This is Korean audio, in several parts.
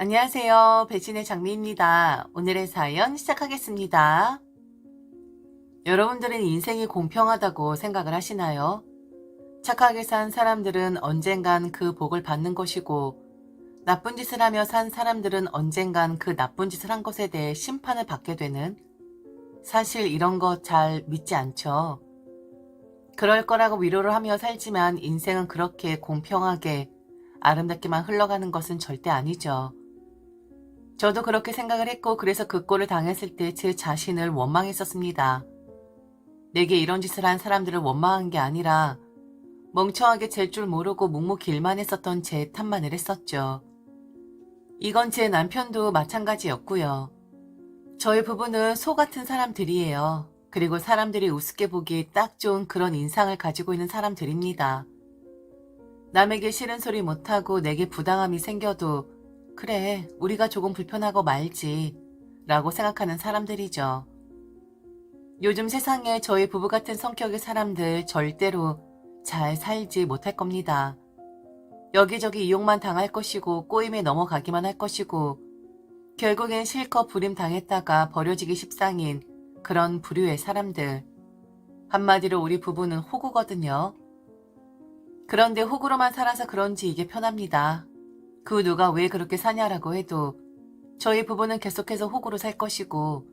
안녕하세요. 배신의 장미입니다. 오늘의 사연 시작하겠습니다. 여러분들은 인생이 공평하다고 생각을 하시나요? 착하게 산 사람들은 언젠간 그 복을 받는 것이고, 나쁜 짓을 하며 산 사람들은 언젠간 그 나쁜 짓을 한 것에 대해 심판을 받게 되는, 사실 이런 거 잘 믿지 않죠. 그럴 거라고 위로를 하며 살지만 인생은 그렇게 공평하게 아름답게만 흘러가는 것은 절대 아니죠. 저도 그렇게 생각을 했고 그래서 그 꼴을 당했을 때 제 자신을 원망했었습니다. 내게 이런 짓을 한 사람들을 원망한 게 아니라 멍청하게 잴 줄 모르고 묵묵길만 했었던 제 탓만을 했었죠. 이건 제 남편도 마찬가지였고요. 저희 부부는 소 같은 사람들이에요. 그리고 사람들이 우습게 보기 딱 좋은 그런 인상을 가지고 있는 사람들입니다. 남에게 싫은 소리 못하고 내게 부당함이 생겨도 그래, 우리가 조금 불편하고 말지 라고 생각하는 사람들이죠. 요즘 세상에 저희 부부 같은 성격의 사람들 절대로 잘 살지 못할 겁니다. 여기저기 이용만 당할 것이고 꼬임에 넘어가기만 할 것이고 결국엔 실컷 부림 당했다가 버려지기 십상인 그런 부류의 사람들. 한마디로 우리 부부는 호구거든요. 그런데 호구로만 살아서 그런지 이게 편합니다. 그 누가 왜 그렇게 사냐라고 해도 저희 부부는 계속해서 호구로 살 것이고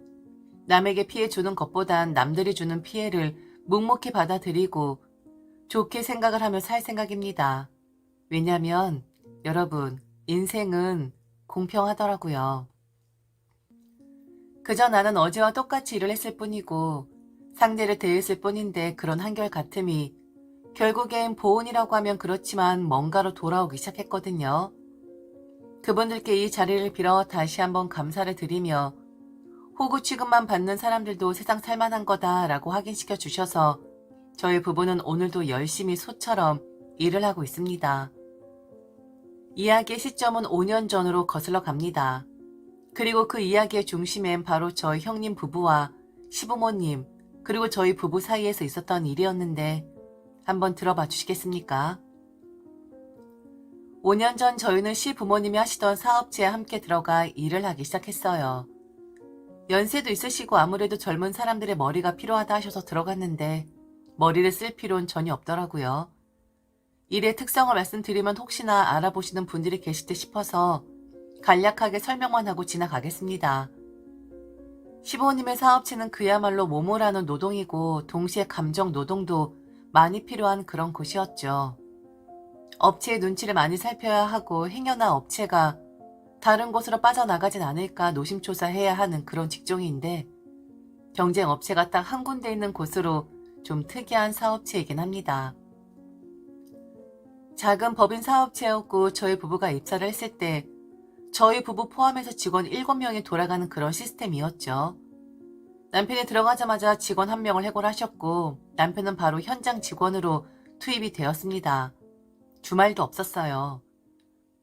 남에게 피해 주는 것보단 남들이 주는 피해를 묵묵히 받아들이고 좋게 생각을 하며 살 생각입니다. 왜냐면 여러분 인생은 공평하더라고요. 그저 나는 어제와 똑같이 일을 했을 뿐이고 상대를 대했을 뿐인데 그런 한결같음이 결국엔 보온이라고 하면 그렇지만 뭔가로 돌아오기 시작했거든요. 그분들께 이 자리를 빌어 다시 한번 감사를 드리며 호구 취급만 받는 사람들도 세상 살만한 거다라고 확인시켜 주셔서 저희 부부는 오늘도 열심히 소처럼 일을 하고 있습니다. 이야기의 시점은 5년 전으로 거슬러 갑니다. 그리고 그 이야기의 중심엔 바로 저희 형님 부부와 시부모님 그리고 저희 부부 사이에서 있었던 일이었는데 한번 들어봐 주시겠습니까? 5년 전 저희는 시 부모님이 하시던 사업체에 함께 들어가 일을 하기 시작했어요. 연세도 있으시고 아무래도 젊은 사람들의 머리가 필요하다 하셔서 들어갔는데 머리를 쓸 필요는 전혀 없더라고요. 일의 특성을 말씀드리면 혹시나 알아보시는 분들이 계실 듯 싶어서 간략하게 설명만 하고 지나가겠습니다. 시부모님의 사업체는 그야말로 몸을 하는 노동이고 동시에 감정 노동도 많이 필요한 그런 곳이었죠. 업체의 눈치를 많이 살펴야 하고 행여나 업체가 다른 곳으로 빠져나가진 않을까 노심초사해야 하는 그런 직종인데 경쟁 업체가 딱 한 군데 있는 곳으로 좀 특이한 사업체이긴 합니다. 작은 법인 사업체였고 저희 부부가 입사를 했을 때 저희 부부 포함해서 직원 7명이 돌아가는 그런 시스템이었죠. 남편이 들어가자마자 직원 한 명을 해고하셨고 남편은 바로 현장 직원으로 투입이 되었습니다. 주말도 없었어요.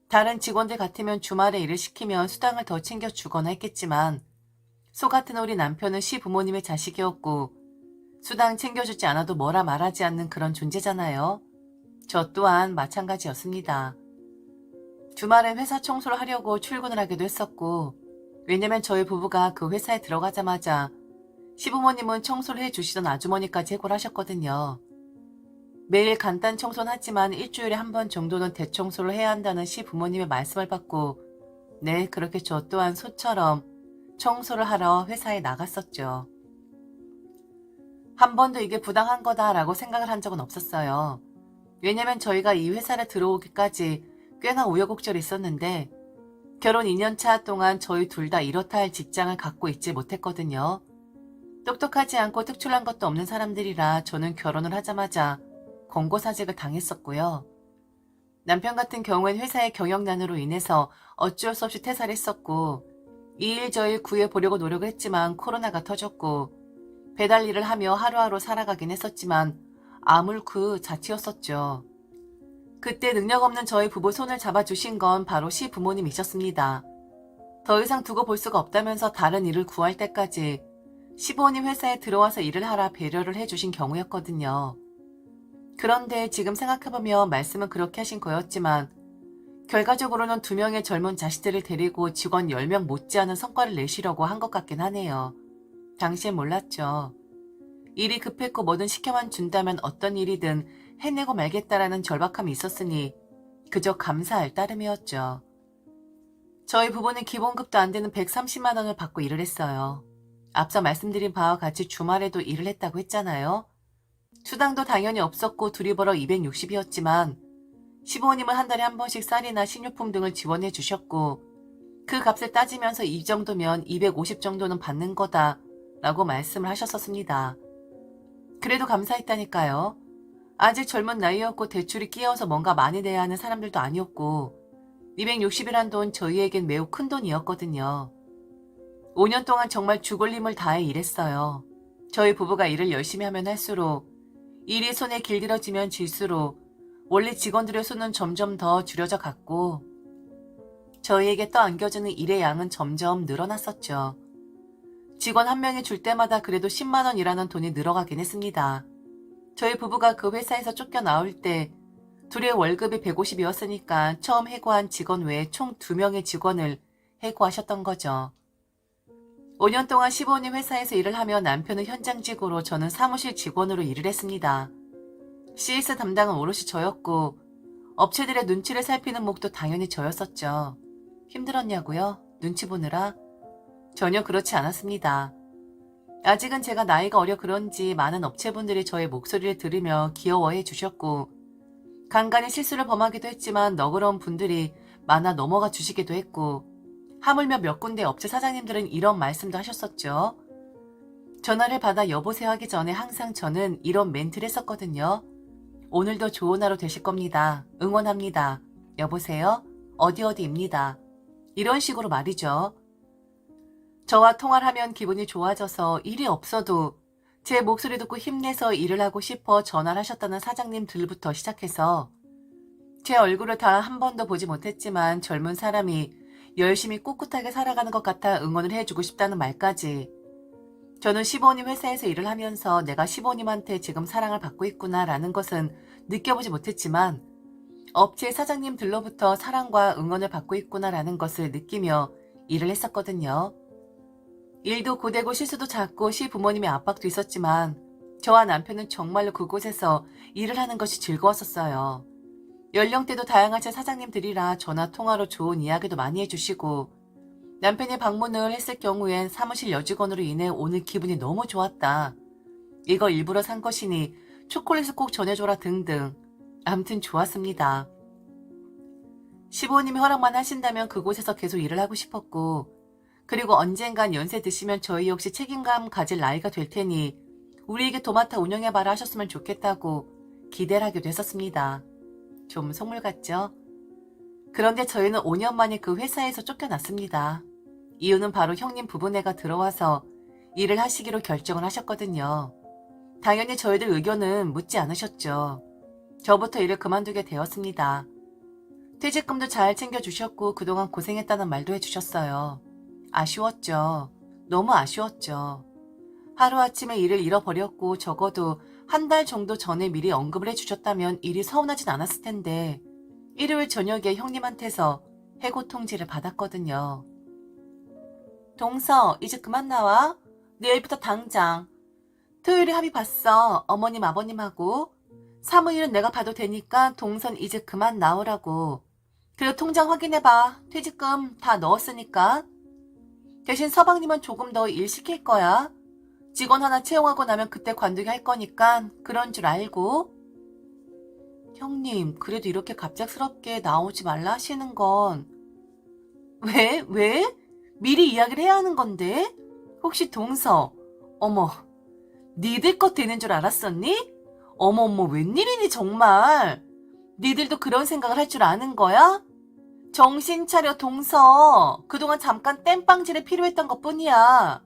다른 직원들 같으면 주말에 일을 시키면 수당을 더 챙겨주거나 했겠지만 소 같은 우리 남편은 시부모님의 자식이었고 수당 챙겨주지 않아도 뭐라 말하지 않는 그런 존재잖아요. 저 또한 마찬가지였습니다. 주말엔 회사 청소를 하려고 출근을 하기도 했었고 왜냐면 저희 부부가 그 회사에 들어가자마자 시부모님은 청소를 해주시던 아주머니까지 해고를 하셨거든요. 매일 간단 청소는 하지만 일주일에 한 번 정도는 대청소를 해야 한다는 시 부모님의 말씀을 받고 네 그렇게 저 또한 소처럼 청소를 하러 회사에 나갔었죠. 한 번도 이게 부당한 거다라고 생각을 한 적은 없었어요. 왜냐면 저희가 이 회사를 들어오기까지 꽤나 우여곡절이 있었는데 결혼 2년차 동안 저희 둘 다 이렇다 할 직장을 갖고 있지 못했거든요. 똑똑하지 않고 특출난 것도 없는 사람들이라 저는 결혼을 하자마자 권고 사직을 당했었고요. 남편 같은 경우엔 회사의 경영난으로 인해서 어쩔 수 없이 퇴사를 했었고 이일저일 구해보려고 노력을 했지만 코로나가 터졌고 배달 일을 하며 하루하루 살아가긴 했었지만 아물 그 자체였었죠. 그때 능력 없는 저희 부부 손을 잡아주신 건 바로 시 부모님이셨습니다. 더 이상 두고 볼 수가 없다면서 다른 일을 구할 때까지 시부모님 회사에 들어와서 일을 하라 배려를 해주신 경우였거든요. 그런데 지금 생각해보면 말씀은 그렇게 하신 거였지만 결과적으로는 두 명의 젊은 자식들을 데리고 직원 10명 못지않은 성과를 내시려고 한 것 같긴 하네요. 당시엔 몰랐죠. 일이 급했고 뭐든 시켜만 준다면 어떤 일이든 해내고 말겠다라는 절박함이 있었으니 그저 감사할 따름이었죠. 저희 부부는 기본급도 안 되는 130만 원을 받고 일을 했어요. 앞서 말씀드린 바와 같이 주말에도 일을 했다고 했잖아요. 수당도 당연히 없었고 둘이 벌어 260이었지만 시부모님은 한 달에 한 번씩 쌀이나 식료품 등을 지원해 주셨고 그 값을 따지면서 이 정도면 250 정도는 받는 거다 라고 말씀을 하셨었습니다. 그래도 감사했다니까요. 아직 젊은 나이였고 대출이 끼어서 뭔가 많이 내야 하는 사람들도 아니었고 260이란 돈 저희에겐 매우 큰 돈이었거든요. 5년 동안 정말 죽을 힘을 다해 일했어요. 저희 부부가 일을 열심히 하면 할수록 일이 손에 길들여지면 질수록 원래 직원들의 수는 점점 더 줄여져 갔고 저희에게 떠안겨주는 일의 양은 점점 늘어났었죠. 직원 한 명이 줄 때마다 그래도 10만 원이라는 돈이 늘어가긴 했습니다. 저희 부부가 그 회사에서 쫓겨 나올 때 둘의 월급이 150이었으니까 처음 해고한 직원 외에 총 2명의 직원을 해고하셨던 거죠. 5년 동안 시부모님 회사에서 일을 하며 남편은 현장직으로 저는 사무실 직원으로 일을 했습니다. CS 담당은 오롯이 저였고 업체들의 눈치를 살피는 목도 당연히 저였었죠. 힘들었냐고요? 눈치 보느라? 전혀 그렇지 않았습니다. 아직은 제가 나이가 어려 그런지 많은 업체분들이 저의 목소리를 들으며 귀여워해 주셨고 간간히 실수를 범하기도 했지만 너그러운 분들이 많아 넘어가 주시기도 했고 하물며 몇 군데 업체 사장님들은 이런 말씀도 하셨었죠. 전화를 받아 여보세요 하기 전에 항상 저는 이런 멘트를 했었거든요. 오늘도 좋은 하루 되실 겁니다. 응원합니다. 여보세요? 어디 어디입니다. 이런 식으로 말이죠. 저와 통화를 하면 기분이 좋아져서 일이 없어도 제 목소리 듣고 힘내서 일을 하고 싶어 전화를 하셨다는 사장님들부터 시작해서 제 얼굴을 다 한 번도 보지 못했지만 젊은 사람이 열심히 꿋꿋하게 살아가는 것 같아 응원을 해주고 싶다는 말까지 저는 시부모님 회사에서 일을 하면서 내가 시부모님한테 지금 사랑을 받고 있구나라는 것은 느껴보지 못했지만 업체 사장님들로부터 사랑과 응원을 받고 있구나라는 것을 느끼며 일을 했었거든요. 일도 고되고 실수도 작고 시 부모님의 압박도 있었지만 저와 남편은 정말로 그곳에서 일을 하는 것이 즐거웠었어요. 연령대도 다양하신 사장님들이라 전화 통화로 좋은 이야기도 많이 해주시고 남편이 방문을 했을 경우엔 사무실 여직원으로 인해 오늘 기분이 너무 좋았다. 이거 일부러 산 것이니 초콜릿을 꼭 전해줘라 등등. 암튼 좋았습니다. 시부모님이 허락만 하신다면 그곳에서 계속 일을 하고 싶었고 그리고 언젠간 연세 드시면 저희 역시 책임감 가질 나이가 될 테니 우리에게 도맡아 운영해봐라 하셨으면 좋겠다고 기대를 하기도 했었습니다. 좀 속물 같죠? 그런데 저희는 5년 만에 그 회사에서 쫓겨났습니다. 이유는 바로 형님 부부네가 들어와서 일을 하시기로 결정을 하셨거든요. 당연히 저희들 의견은 묻지 않으셨죠. 저부터 일을 그만두게 되었습니다. 퇴직금도 잘 챙겨주셨고 그동안 고생했다는 말도 해주셨어요. 아쉬웠죠. 너무 아쉬웠죠. 하루아침에 일을 잃어버렸고 적어도 한 달 정도 전에 미리 언급을 해주셨다면 일이 서운하진 않았을 텐데 일요일 저녁에 형님한테서 해고 통지를 받았거든요. 동서 이제 그만 나와. 내일부터 당장. 토요일에 합의 봤어. 어머님 아버님하고. 사무일은 내가 봐도 되니까 동선 이제 그만 나오라고. 그리고 통장 확인해봐. 퇴직금 다 넣었으니까. 대신 서방님은 조금 더 일 시킬 거야. 직원 하나 채용하고 나면 그때 관두게 할 거니까 그런 줄 알고. 형님, 그래도 이렇게 갑작스럽게 나오지 말라 하시는 건. 왜? 왜? 미리 이야기를 해야 하는 건데? 혹시 동서, 어머, 니들 것 되는 줄 알았었니? 어머, 어머, 웬일이니, 정말. 니들도 그런 생각을 할 줄 아는 거야? 정신 차려, 동서. 그동안 잠깐 땜빵질에 필요했던 것 뿐이야.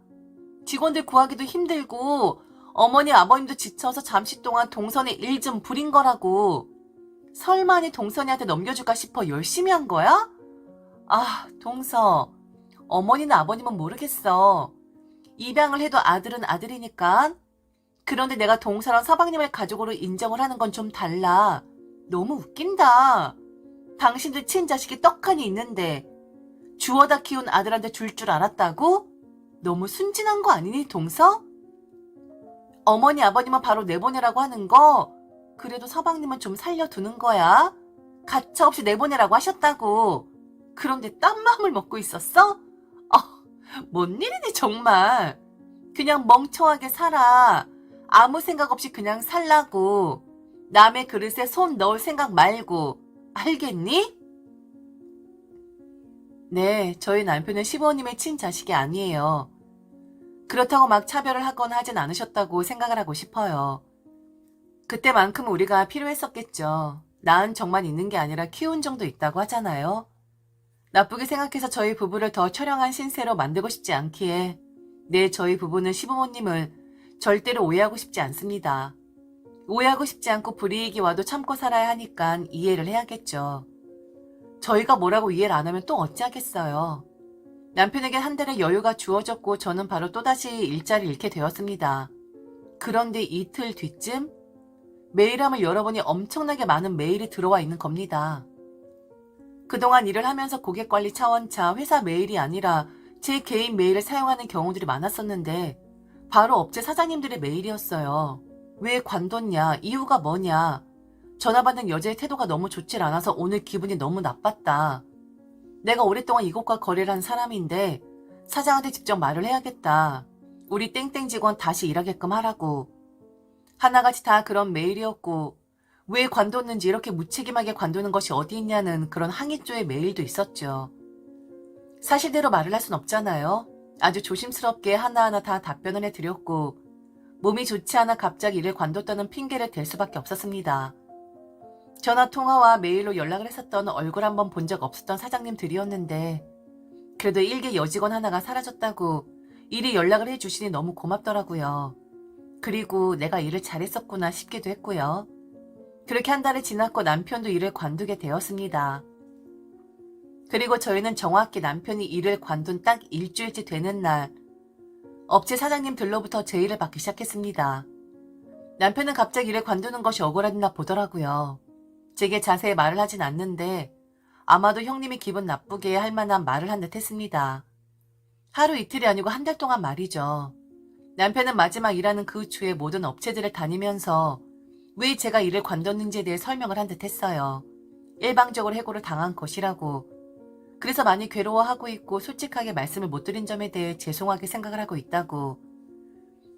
직원들 구하기도 힘들고, 어머니, 아버님도 지쳐서 잠시 동안 동선에 일 좀 부린 거라고. 설마니 동선이한테 넘겨줄까 싶어 열심히 한 거야? 아, 동서. 어머니는 아버님은 모르겠어. 입양을 해도 아들은 아들이니까. 그런데 내가 동서랑 서방님을 가족으로 인정을 하는 건 좀 달라. 너무 웃긴다. 당신들 친자식이 떡하니 있는데 주워다 키운 아들한테 줄 줄 알았다고? 너무 순진한 거 아니니 동서? 어머니 아버님은 바로 내보내라고 하는 거 그래도 서방님은 좀 살려두는 거야. 가차없이 내보내라고 하셨다고. 그런데 딴 마음을 먹고 있었어? 어, 뭔 일이니 정말. 그냥 멍청하게 살아. 아무 생각 없이 그냥 살라고. 남의 그릇에 손 넣을 생각 말고. 알겠니? 네, 저희 남편은 시부모님의 친자식이 아니에요. 그렇다고 막 차별을 하거나 하진 않으셨다고 생각을 하고 싶어요. 그때만큼 우리가 필요했었겠죠. 낳은 정만 있는 게 아니라 키운 정도 있다고 하잖아요. 나쁘게 생각해서 저희 부부를 더 처량한 신세로 만들고 싶지 않기에 네, 저희 부부는 시부모님을 절대로 오해하고 싶지 않습니다. 오해하고 싶지 않고 불이익이 와도 참고 살아야 하니까 이해를 해야겠죠. 저희가 뭐라고 이해를 안 하면 또 어찌하겠어요. 남편에게 한 달의 여유가 주어졌고 저는 바로 또다시 일자리를 잃게 되었습니다. 그런데 이틀 뒤쯤 메일함을 열어보니 엄청나게 많은 메일이 들어와 있는 겁니다. 그동안 일을 하면서 고객 관리 차원차 회사 메일이 아니라 제 개인 메일을 사용하는 경우들이 많았었는데 바로 업체 사장님들의 메일이었어요. 왜 관뒀냐? 이유가 뭐냐? 전화 받는 여자의 태도가 너무 좋질 않아서 오늘 기분이 너무 나빴다. 내가 오랫동안 이곳과 거래를 한 사람인데 사장한테 직접 말을 해야겠다. 우리 땡땡 직원 다시 일하게끔 하라고. 하나같이 다 그런 메일이었고 왜 관뒀는지 이렇게 무책임하게 관두는 것이 어디 있냐는 그런 항의조의 메일도 있었죠. 사실대로 말을 할 순 없잖아요. 아주 조심스럽게 하나하나 다 답변을 해드렸고 몸이 좋지 않아 갑자기 일을 관뒀다는 핑계를 댈 수밖에 없었습니다. 전화 통화와 메일로 연락을 했었던 얼굴 한번 본 적 없었던 사장님들이었는데 그래도 일개 여직원 하나가 사라졌다고 일이 연락을 해주시니 너무 고맙더라고요. 그리고 내가 일을 잘했었구나 싶기도 했고요. 그렇게 한 달이 지났고 남편도 일을 관두게 되었습니다. 그리고 저희는 정확히 남편이 일을 관둔 딱 일주일째 되는 날 업체 사장님들로부터 제의를 받기 시작했습니다. 남편은 갑자기 일을 관두는 것이 억울하나 보더라고요. 제게 자세히 말을 하진 않는데 아마도 형님이 기분 나쁘게 할 만한 말을 한 듯 했습니다. 하루 이틀이 아니고 한 달 동안 말이죠. 남편은 마지막 일하는 그 주에 모든 업체들을 다니면서 왜 제가 일을 관뒀는지에 대해 설명을 한 듯 했어요. 일방적으로 해고를 당한 것이라고. 그래서 많이 괴로워하고 있고 솔직하게 말씀을 못 드린 점에 대해 죄송하게 생각을 하고 있다고.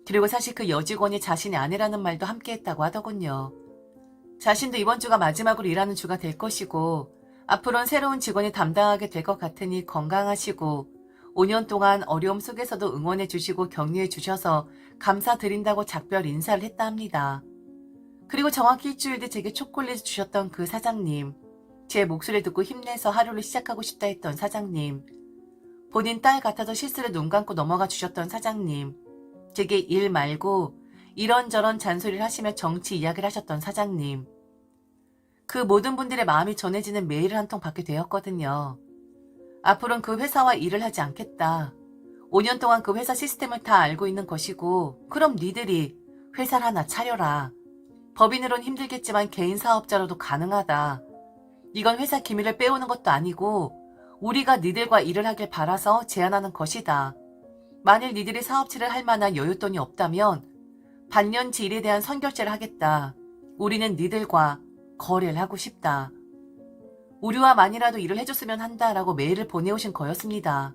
그리고 사실 그 여직원이 자신의 아내라는 말도 함께 했다고 하더군요. 자신도 이번 주가 마지막으로 일하는 주가 될 것이고 앞으로는 새로운 직원이 담당하게 될 것 같으니 건강하시고 5년 동안 어려움 속에서도 응원해 주시고 격려해 주셔서 감사드린다고 작별 인사를 했다 합니다. 그리고 정확히 일주일 뒤 제게 초콜릿 주셨던 그 사장님, 제 목소리 듣고 힘내서 하루를 시작하고 싶다 했던 사장님, 본인 딸 같아서 실수를 눈 감고 넘어가 주셨던 사장님, 제게 일 말고 이런저런 잔소리를 하시며 정치 이야기를 하셨던 사장님, 그 모든 분들의 마음이 전해지는 메일을 한 통 받게 되었거든요. 앞으로는 그 회사와 일을 하지 않겠다. 5년 동안 그 회사 시스템을 다 알고 있는 것이고, 그럼 니들이 회사를 하나 차려라. 법인으론 힘들겠지만 개인 사업자로도 가능하다. 이건 회사 기밀을 빼오는 것도 아니고 우리가 니들과 일을 하길 바라서 제안하는 것이다. 만일 니들이 사업체를 할 만한 여윳돈이 없다면 반년치 일에 대한 선결제를 하겠다. 우리는 니들과 거래를 하고 싶다. 우리와 만이라도 일을 해줬으면 한다라고 메일을 보내오신 거였습니다.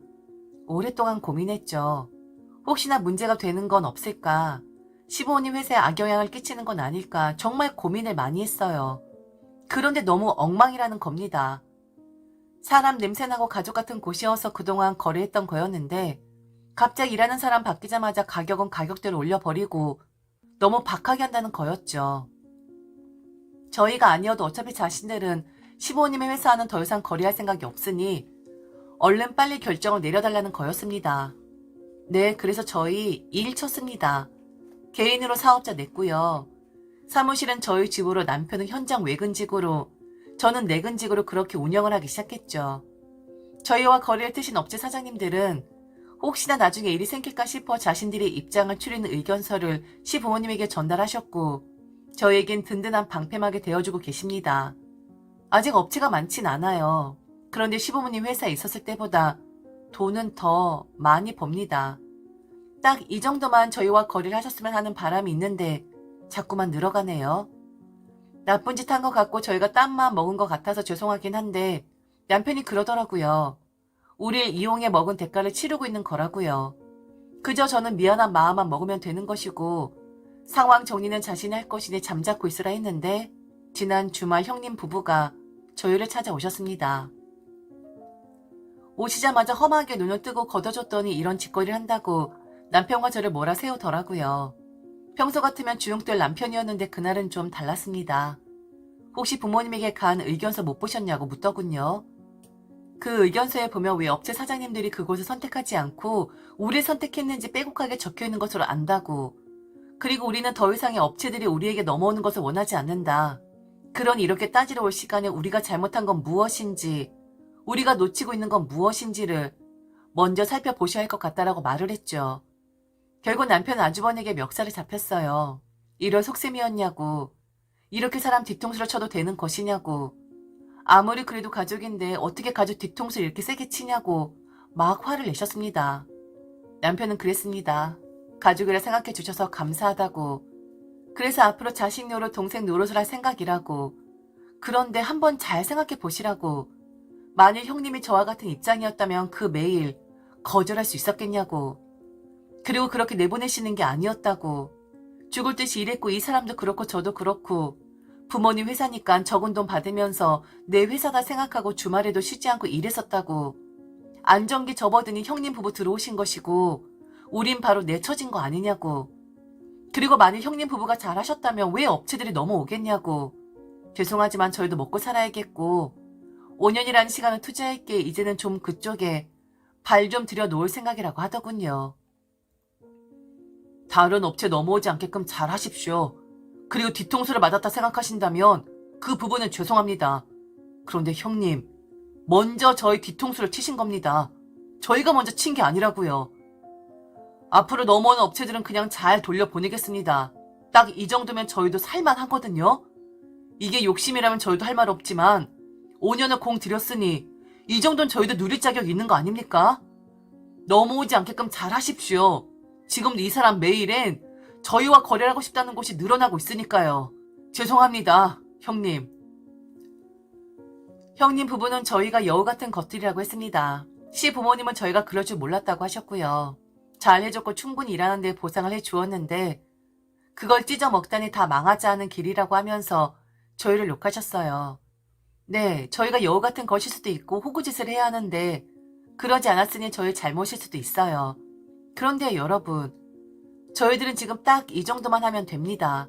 오랫동안 고민했죠. 혹시나 문제가 되는 건 없을까? 시부모님 회사에 악영향을 끼치는 건 아닐까 정말 고민을 많이 했어요. 그런데 너무 엉망이라는 겁니다. 사람 냄새나고 가족 같은 곳이어서 그동안 거래했던 거였는데 갑자기 일하는 사람 바뀌자마자 가격은 가격대로 올려버리고 너무 박하게 한다는 거였죠. 저희가 아니어도 어차피 자신들은 시부모님의 회사와는 더 이상 거래할 생각이 없으니 얼른 빨리 결정을 내려달라는 거였습니다. 네, 그래서 저희 일 쳤습니다. 개인으로 사업자 냈고요. 사무실은 저희 집으로 남편은 현장 외근직으로 저는 내근직으로 그렇게 운영을 하기 시작했죠. 저희와 거래를 트신 업체 사장님들은 혹시나 나중에 일이 생길까 싶어 자신들의 입장을 추리는 의견서를 시 부모님에게 전달하셨고 저에겐 든든한 방패막이 되어주고 계십니다. 아직 업체가 많진 않아요. 그런데 시부모님 회사에 있었을 때보다 돈은 더 많이 법니다. 딱 이 정도만 저희와 거래를 하셨으면 하는 바람이 있는데 자꾸만 늘어가네요. 나쁜 짓 한 것 같고 저희가 땀만 먹은 것 같아서 죄송하긴 한데 남편이 그러더라고요. 우릴 이용해 먹은 대가를 치르고 있는 거라고요. 그저 저는 미안한 마음만 먹으면 되는 것이고 상황 정리는 자신이 할 것이니 잠자코 있으라 했는데 지난 주말 형님 부부가 저희를 찾아오셨습니다. 오시자마자 험하게 눈을 뜨고 걷어줬더니 이런 짓거리를 한다고 남편과 저를 몰아세우더라고요. 평소 같으면 주눅들 남편이었는데 그날은 좀 달랐습니다. 혹시 부모님에게 간 의견서 못 보셨냐고 묻더군요. 그 의견서에 보면 왜 업체 사장님들이 그곳을 선택하지 않고 우리를 선택했는지 빼곡하게 적혀 있는 것으로 안다고. 그리고 우리는 더 이상의 업체들이 우리에게 넘어오는 것을 원하지 않는다. 그러니 이렇게 따지러 올 시간에 우리가 잘못한 건 무엇인지, 우리가 놓치고 있는 건 무엇인지를 먼저 살펴보셔야 할 것 같다라고 말을 했죠. 결국 남편은 아주버니에게 멱살을 잡혔어요. 이럴 속셈이었냐고. 이렇게 사람 뒤통수를 쳐도 되는 것이냐고. 아무리 그래도 가족인데 어떻게 가족 뒤통수를 이렇게 세게 치냐고 막 화를 내셨습니다. 남편은 그랬습니다. 가족이라 생각해 주셔서 감사하다고. 그래서 앞으로 자식 노릇, 동생 노릇을 할 생각이라고. 그런데 한번 잘 생각해 보시라고. 만일 형님이 저와 같은 입장이었다면 그 매일 거절할 수 있었겠냐고. 그리고 그렇게 내보내시는 게 아니었다고. 죽을 듯이 일했고 이 사람도 그렇고 저도 그렇고 부모님 회사니까 적은 돈 받으면서 내 회사다 생각하고 주말에도 쉬지 않고 일했었다고. 안정기 접어드니 형님 부부 들어오신 것이고 우린 바로 내쳐진 거 아니냐고. 그리고 만일 형님 부부가 잘하셨다면 왜 업체들이 넘어오겠냐고. 죄송하지만 저희도 먹고 살아야겠고 5년이라는 시간을 투자할게 이제는 좀 그쪽에 발 좀 들여 놓을 생각이라고 하더군요. 다른 업체 넘어오지 않게끔 잘 하십시오. 그리고 뒤통수를 맞았다 생각하신다면 그 부분은 죄송합니다. 그런데 형님, 먼저 저희 뒤통수를 치신 겁니다. 저희가 먼저 친 게 아니라고요. 앞으로 넘어오는 업체들은 그냥 잘 돌려보내겠습니다. 딱 이 정도면 저희도 살만하거든요. 이게 욕심이라면 저희도 할 말 없지만 5년을 공 들였으니 이 정도는 저희도 누릴 자격 있는 거 아닙니까? 넘어오지 않게끔 잘 하십시오. 지금도 이 사람 메일엔 저희와 거래를 하고 싶다는 곳이 늘어나고 있으니까요. 죄송합니다, 형님. 형님 부부는 저희가 여우 같은 것들이라고 했습니다. 시 부모님은 저희가 그럴 줄 몰랐다고 하셨고요. 잘 해줬고 충분히 일하는 데 보상을 해주었는데 그걸 찢어 먹다니 다 망하지 않은 길이라고 하면서 저희를 욕하셨어요. 네, 저희가 여우 같은 것일 수도 있고 호구짓을 해야 하는데 그러지 않았으니 저희 잘못일 수도 있어요. 그런데 여러분, 저희들은 지금 딱 이 정도만 하면 됩니다.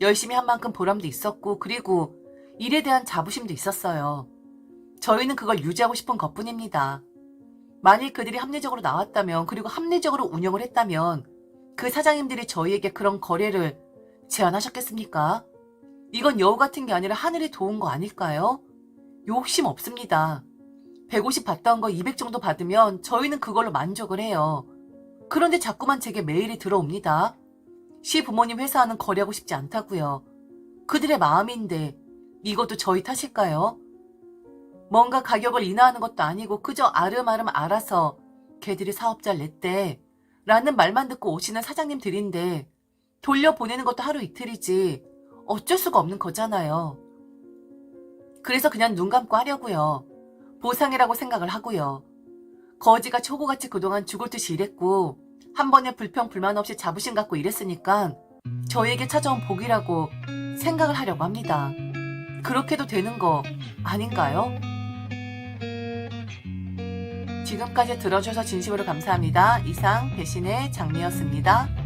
열심히 한 만큼 보람도 있었고, 그리고 일에 대한 자부심도 있었어요. 저희는 그걸 유지하고 싶은 것 뿐입니다. 만일 그들이 합리적으로 나왔다면, 그리고 합리적으로 운영을 했다면, 그 사장님들이 저희에게 그런 거래를 제안하셨겠습니까? 이건 여우 같은 게 아니라 하늘이 도운 거 아닐까요? 욕심 없습니다. 150 받던 거 200 정도 받으면 저희는 그걸로 만족을 해요. 그런데 자꾸만 제게 메일이 들어옵니다. 시 부모님 회사와는 거래하고 싶지 않다고요. 그들의 마음인데 이것도 저희 탓일까요? 뭔가 가격을 인하하는 것도 아니고 그저 아름아름 알아서 걔들이 사업자를 냈대 라는 말만 듣고 오시는 사장님들인데 돌려보내는 것도 하루 이틀이지 어쩔 수가 없는 거잖아요. 그래서 그냥 눈 감고 하려고요. 보상이라고 생각을 하고요. 거지가 초고같이 그동안 죽을 듯이 일했고 한 번에 불평 불만 없이 자부심 갖고 일했으니까 저에게 찾아온 복이라고 생각을 하려고 합니다. 그렇게도 되는 거 아닌가요? 지금까지 들어주셔서 진심으로 감사합니다. 이상 배신의 장미였습니다.